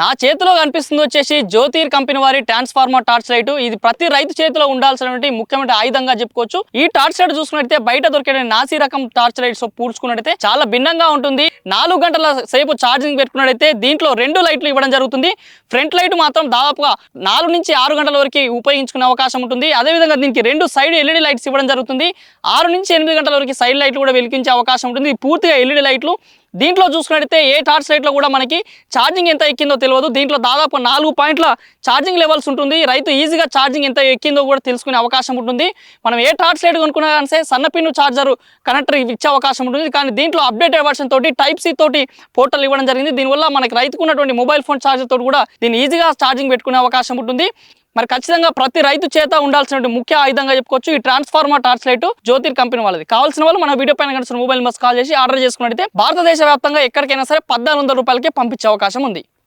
నా చేతిలో కనిపిస్తుంది వచ్చేసి జ్యోతిర్ కంపెనీ వారి ట్రాన్స్ఫార్మర్ టార్చ్ లైట్. ఇది ప్రతి రైతు చేతిలో ఉండాల్సినటువంటి ముఖ్యమైన ఆయుధంగా చెప్పుకోవచ్చు. ఈ టార్చ్ లైట్ చూసుకున్నట్టయితే బయట దొరికే నాసి రకం టార్చ్ లైట్స్ పూడ్చుకున్నట్టయితే చాలా భిన్నంగా ఉంటుంది. నాలుగు గంటల సేపు ఛార్జింగ్ పెట్టుకున్నట్టయితే దీంట్లో రెండు లైట్లు ఇవ్వడం జరుగుతుంది. ఫ్రంట్ లైట్ మాత్రం దాదాపుగా నాలుగు నుంచి ఆరు గంటల వరకు ఉపయోగించుకునే అవకాశం ఉంటుంది. అదేవిధంగా దీనికి రెండు సైడ్ ఎల్ఈడి లైట్స్ ఇవ్వడం జరుగుతుంది. ఆరు నుంచి ఎనిమిది గంటల వరకు సైడ్ లైట్లు కూడా వెలిగించే అవకాశం ఉంటుంది. పూర్తిగా ఎల్ఈడి లైట్లు దీంట్లో చూసుకున్నట్టయితే ఏ టార్చ్ లైట్లో కూడా మనకి ఛార్జింగ్ ఎంత ఎక్కిందో తెలియదు. దీంట్లో దాదాపు నాలుగు పాయింట్ల ఛార్జింగ్ లెవెల్స్ ఉంటుంది. రైతు ఈజీగా ఛార్జింగ్ ఎంత ఎక్కిందో కూడా తెలుసుకునే అవకాశం ఉంటుంది. మనం ఏ టార్చ్ లైట్ కొనుక్కున్నా కానీ సన్న పిన్ను ఛార్జర్ కనెక్టర్ ఇచ్చే అవకాశం ఉంటుంది. కానీ దీంట్లో అప్డేటెడ్ వర్షన్ తోటి టైప్ సి తోటి పోర్టల్ ఇవ్వడం జరిగింది. దీనివల్ల మనకి రైతుకున్నటువంటి మొబైల్ ఫోన్ ఛార్జర్ తోటి కూడా దీన్ని ఈజీగా ఛార్జింగ్ పెట్టుకునే అవకాశం ఉంటుంది. మరి ఖచ్చితంగా ప్రతి రైతు చేత ఉండాల్సిన ముఖ్య ఆయుధంగా చెప్పుకోవచ్చు ఈ transformer torch light Jyothir company వాళ్ళది. కావాల్సిన వాళ్ళు మన వీడియో పైన కనిపిస్తున్న మొబైల్ నెంబర్స్ కాల్ చేసి ఆర్డర్ చేసుకున్నట్టయితే భారతదేశ వ్యాప్తంగా ఎక్కడికైనా సరే పద్నాలుగు వందల రూపాయలకి పంపించే అవకాశం ఉంది.